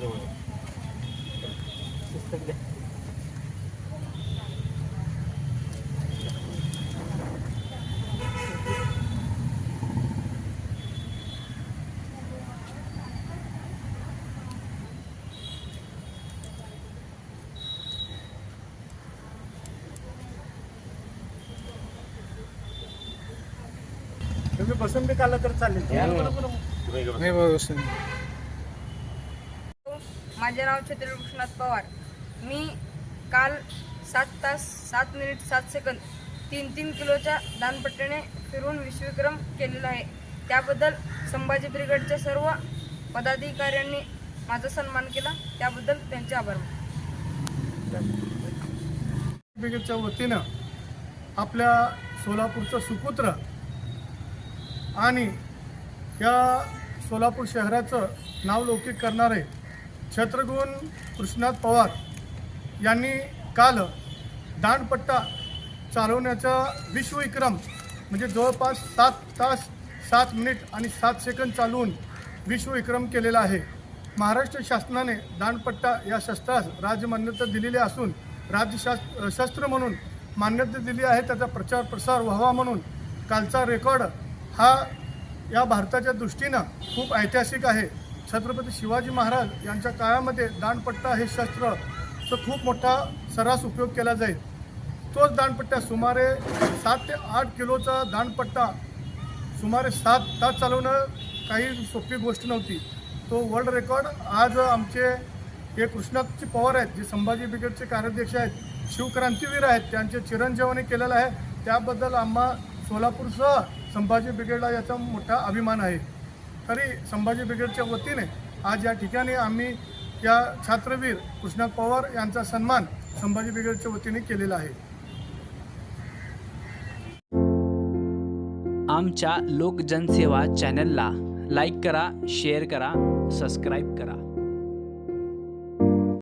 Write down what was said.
माझ्याजवळ. तुम्ही बसून बी काला तर चालेल. हो. नाही बसून. माझे नाव छत्री कृष्णात पवार. मी काल सात तास सात मिनिट सात सेकंद तीन तीन किलोच्या दानपट्टीने फिरून विश्वविक्रम केलेला आहे. त्याबद्दल संभाजी ब्रिगेडच्या सर्व पदाधिकाऱ्यांनी माझा सन्मान केला. त्याबद्दल त्यांचे आभार ब्रिगेडच्या वतीनं आपल्या सोलापूरचं सुपुत्र आणि या सोलापूर शहराचं नावलौकिक करणारे छत्रगुण कृष्णाथ पवार यांनी काल दांडपट्टा चालवण्याचा विश्वविक्रम म्हणजे जवळपास सात तास सात मिनिट आणि सात सेकंद चालवून विश्वविक्रम केलेला आहे. महाराष्ट्र शासनाने दांडपट्टा या शस्त्रास राज्यमान्यता दिलेली असून राज्यशास्त्र शस्त्र म्हणून मान्यता दिली आहे त्याचा प्रचार प्रसार व्हावा म्हणून कालचा रेकॉर्ड हा या भारताच्या दृष्टीनं खूप ऐतिहासिक आहे. छत्रपती शिवाजी महाराज यांच्या काळामध्ये दांडपट्टा हे शस्त्र खूप मोठा सर्रास उपयोग केला जाईल. तोच दांडपट्टा सुमारे सात ते आठ किलोचा दांडपट्टा सुमारे सात तास चालवणं काही सोपी गोष्ट नव्हती. तो वर्ल्ड रेकॉर्ड आज आमचे हे कृष्णाजी पवार आहेत जे संभाजी ब्रिगेडचे कार्याध्यक्ष आहेत शिवक्रांतीवीर आहेत त्यांचे चिरंजीवाने केलेलं आहे. त्याबद्दल आम्हा सोलापूरसह संभाजी ब्रिगेडला याचा मोठा अभिमान आहे. तरी संभाजी ब्रिगेडच्या वतीने आज या ठिकाणी आम्ही या छात्रवीर कृष्णा पवार यांचा सन्मान संभाजी ब्रिगेडच्या वतीने केलेला आहे. आमच्या लोकजनसेवा चॅनलला लाईक करा शेअर करा सबस्क्राईब करा.